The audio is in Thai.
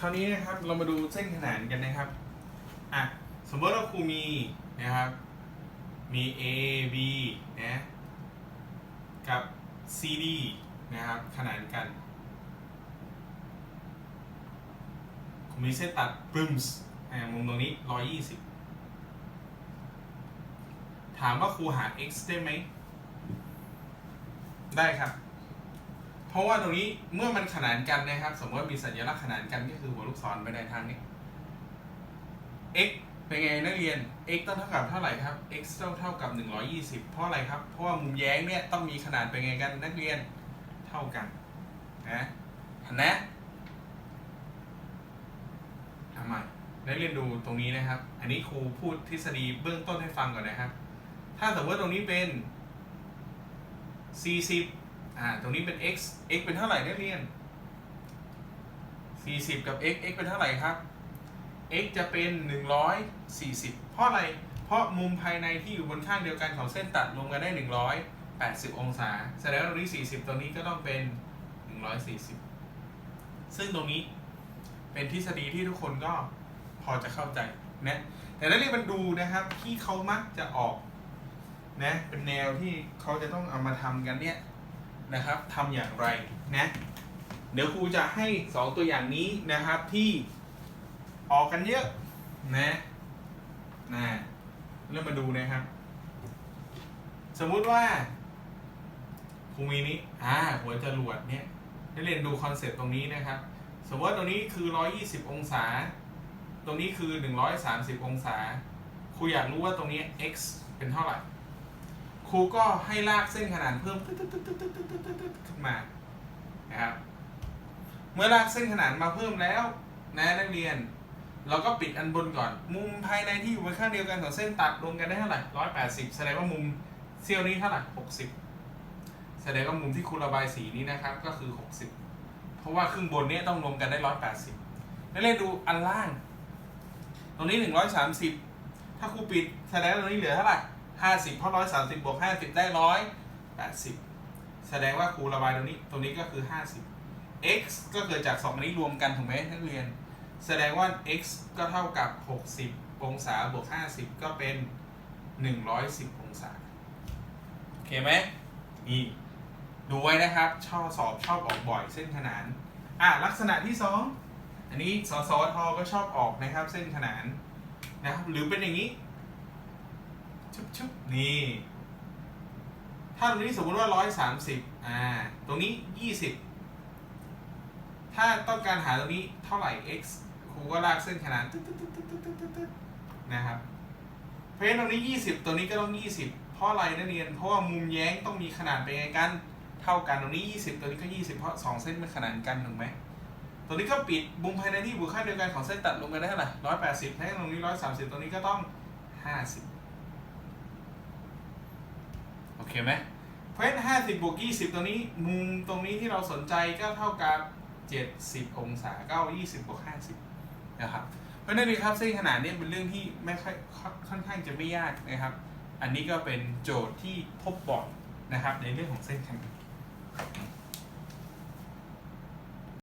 คราวนี้นะครับเรามาดูเส้นขนานกันนะครับอะสมมติว่าครูมีนะครับมี A B นะกับ C D นะครับขนานกันครูมีเส้นตัดปรึมส์อ่ามุมตรงนี้ 120 ถามว่าครูหา x ได้ไหม ได้ครับ ราะว่าตรงนี้เมื่อมันขนานกันนะครับ สมมติว่ามีสัญลักษณ์ขนานกันก็คือหัวลูกศรไปในทางนี้ x เป็นไงนักเรียน x ต้องเท่ากับเท่าไหร่ครับ x ต้องเท่ากับ 120 เพราะอะไรครับ เพราะว่ามุมแย้งเนี่ยต้องมีขนาดเป็นไงกันนักเรียนเท่ากันนะนนะทำไมนักเรียนดูตรงนี้นะครับ อันนี้ครูพูดทฤษฎีเบื้องต้นให้ฟังก่อนนะครับ ถ้าสมมติว่าตรงนี้เป็น 40 อ่า ตรงนี้เป็น x x เป็นเท่าไหร่นักเรียน 40 กับ x x เป็นเท่าไหร่ครับ x จะเป็น 140 เพราะอะไร เพราะมุมภายในที่อยู่บนข้างเดียวกันของเส้นตัดรวมกันได้ 180 องศา แสดงว่าตรงนี้ 40 ตรงนี้ก็ต้องเป็น 140 ซึ่งตรงนี้เป็นทฤษฎีที่ทุกคนก็พอจะเข้าใจนะ แต่นักเรียนมันดูนะครับที่เขามักจะออกนะ เป็นแนวที่เขาจะต้องเอามาทำกันเนี่ย นะครับทำอย่างไรนะเดี๋ยวครูจะให้สองตัวอย่างนี้นะครับที่ออกกันเยอะนะนะเริ่มมาดูนะครับ สมมุติว่าครูมีนี้อ่าหัวจรวดเนี่ยให้เรียนดูคอนเซ็ปต์ตรงนี้นะครับ สมมติว่าตรงนี้คือ 120 องศา ตรงนี้คือ 130 องศาครูอยากรู้ว่าตรงนี้ x เป็นเท่าไหร่ ครูก็ให้ลากเส้นขนานเพิ่มขึ้นมานะครับเมื่อลากเส้นขนานมาเพิ่มแล้วนะนักเรียน เราก็ปิดอันบนก่อน มุมภายในที่อยู่บนข้างเดียวกันของเส้นตัดรวมกันได้เท่าไหร่ร้อยแปดสิบแสดงว่ามุมเซี่ยวนี้เท่าไหร่หกสิบแสดงว่ามุมที่คุณระบายสีนี้นะครับก็คือหกสิบเพราะว่าครึ่งบนนี้ต้องรวมกันได้ร้อยแปดสิบนักเรียนดูอันล่าง ตรงนี้หนึ่งร้อยสามสิบถ้าครูปิดแสดงตรงนี้เหลือเท่าไหร่ ห้าสิบเพราะร้อยสามสิบบวกห้าสิบได้ร้อยแปดสิบแสดงว่าครูระบายตรงนี้ ตรงนี้ก็คือห้าสิบ x ก็เกิดจากสองอันนี้รวมกันถูกไหมนักเรียน แสดงว่า x ก็เท่ากับ 60 องศาบวก 50 ก็เป็น 110 องศา โอเคไหมนี่ดูไว้นะครับ ชอบสอบชอบออกบ่อยเส้นขนาน อะลักษณะที่ 2 อันนี้สสทก็ชอบออกนะครับ เส้นขนานนะครับหรือเป็นอย่างนี้ ชุบชุบนี่ ถ้าตรงนี้สมมติว่าร้อยสามสิบอ่า ตรงนี้ยี่สิบถ้าต้องการหาตรงนี้เท่าไหร่ x ครูก็ลากเส้นขนาดนะครับ เพราะฉะนั้นตรงนี้ยี่สิบตรงนี้ก็ต้องยี่สิบเพราะอะไรนะเรียน เพราะว่ามุมแย้งต้องมีขนาดเป็นไงกัน เท่ากัน ตรงนี้ยี่สิบตรงนี้ก็ยี่สิบเพราะสองเส้นมันขนานกันถูกไหมตัวนี้ก็ปิดมุมภายในที่อยู่ค่าเดียวกันของเส้นตัดลงกันได้เท่าไหร่180ถ้าตรงนี้ร้อยสามสิบตัวนี้ก็ต้องห้าสิบ โอเคไหมเพราะฉะนั้น50บวก20ตรงนี้มุมตรงนี้ที่เราสนใจก็เท่ากับ70องศาก็เอา20บวก50นะครับเพราะนั้นเองครับเส้นขนาดนี้เป็นเรื่องที่ไม่ค่อยค่อนข้างจะไม่ยากนะครับ อันนี้ก็เป็นโจทย์ที่พบบ่อยนะครับในเรื่องของเส้นขนาด